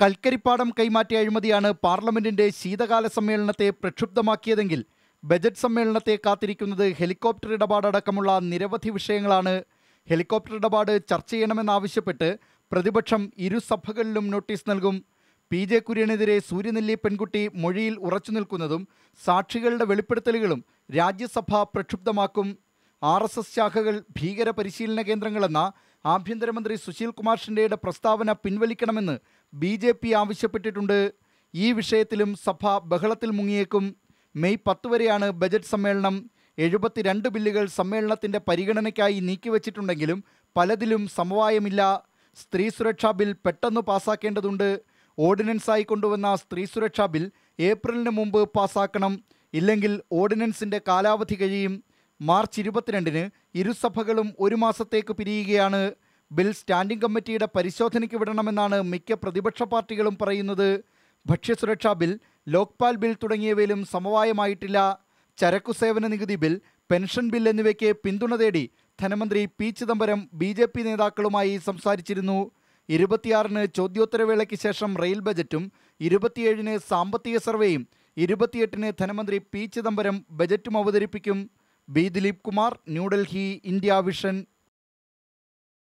കൽക്കരിപ്പാടം കൈമാറ്റിയ അഴിമതിയാണ് പാർലമെന്റിന്റെ ശീതകാല സമ്മേളനത്തെ പ്രക്ഷുബ്ധമാക്കിയതെങ്കിൽ ബജറ്റ് സമ്മേളനത്തെ കാത്തിരിക്കുന്നത് ഹെലികോപ്റ്റർ ഇടപാടടക്കമുള്ള നിരവധി വിഷയങ്ങളാണ്. ഹെലികോപ്റ്റർ ഇടപാട് ചർച്ച ചെയ്യണമെന്നാവശ്യപ്പെട്ട് പ്രതിപക്ഷം ഇരുസഭകളിലും നോട്ടീസ് നൽകും. പി ജെ കുര്യനെതിരെ സൂര്യനെല്ലി പെൺകുട്ടി മൊഴിയിൽ ഉറച്ചു നിൽക്കുന്നതും സാക്ഷികളുടെ വെളിപ്പെടുത്തലുകളും രാജ്യസഭ പ്രക്ഷുബ്ധമാക്കും. ആർ എസ് എസ് ശാഖകൾ ഭീകര പരിശീലന കേന്ദ്രങ്ങളെന്ന ആഭ്യന്തരമന്ത്രി സുശീൽ കുമാർ ഷിൻഡെയുടെ പ്രസ്താവന പിൻവലിക്കണമെന്ന് ബി ജെ പി ആവശ്യപ്പെട്ടിട്ടുണ്ട്. ഈ വിഷയത്തിലും സഭ ബഹളത്തിൽ മുങ്ങിയേക്കും. മെയ് പത്ത് വരെയാണ് ബജറ്റ് സമ്മേളനം. എഴുപത്തിരണ്ട് ബില്ലുകൾ സമ്മേളനത്തിന്റെ പരിഗണനയ്ക്കായി നീക്കിവച്ചിട്ടുണ്ടെങ്കിലും പലതിലും സമവായമില്ല. സ്ത്രീ സുരക്ഷാ ബിൽ പെട്ടെന്ന് പാസാക്കേണ്ടതുണ്ട്. ഓർഡിനൻസായി കൊണ്ടുവന്ന സ്ത്രീ സുരക്ഷാ ബിൽ ഏപ്രിലിന് മുമ്പ് പാസാക്കണം. ഇല്ലെങ്കിൽ ഓർഡിനൻസിന്റെ കാലാവധി കഴിയും. മാർച്ച് ഇരുപത്തിരണ്ടിന് ഇരുസഭകളും ഒരു മാസത്തേക്ക് പിരിയുകയാണ്. ബിൽ സ്റ്റാൻഡിംഗ് കമ്മിറ്റിയുടെ പരിശോധനയ്ക്ക് വിടണമെന്നാണ് മിക്ക പ്രതിപക്ഷ പാർട്ടികളും പറയുന്നത്. ഭക്ഷ്യസുരക്ഷാ ബിൽ ലോക്പാൽ ബിൽ തുടങ്ങിയവയിലും സമവായമായിട്ടില്ല. ചരക്കു സേവന നികുതി ബിൽ പെൻഷൻ ബിൽ എന്നിവയ്ക്ക് പിന്തുണ തേടി ധനമന്ത്രി P Chidambaram B J P നേതാക്കളുമായി സംസാരിച്ചിരുന്നു. ഇരുപത്തിയാറിന് ചോദ്യോത്തരവേളയ്ക്ക് ശേഷം റെയിൽ ബജറ്റും ഇരുപത്തിയേഴിന് സാമ്പത്തിക സർവേയും ഇരുപത്തിയെട്ടിന് ധനമന്ത്രി പി ചിദംബരം ബജറ്റും അവതരിപ്പിക്കും. B Dilip Kumar New Delhi India vision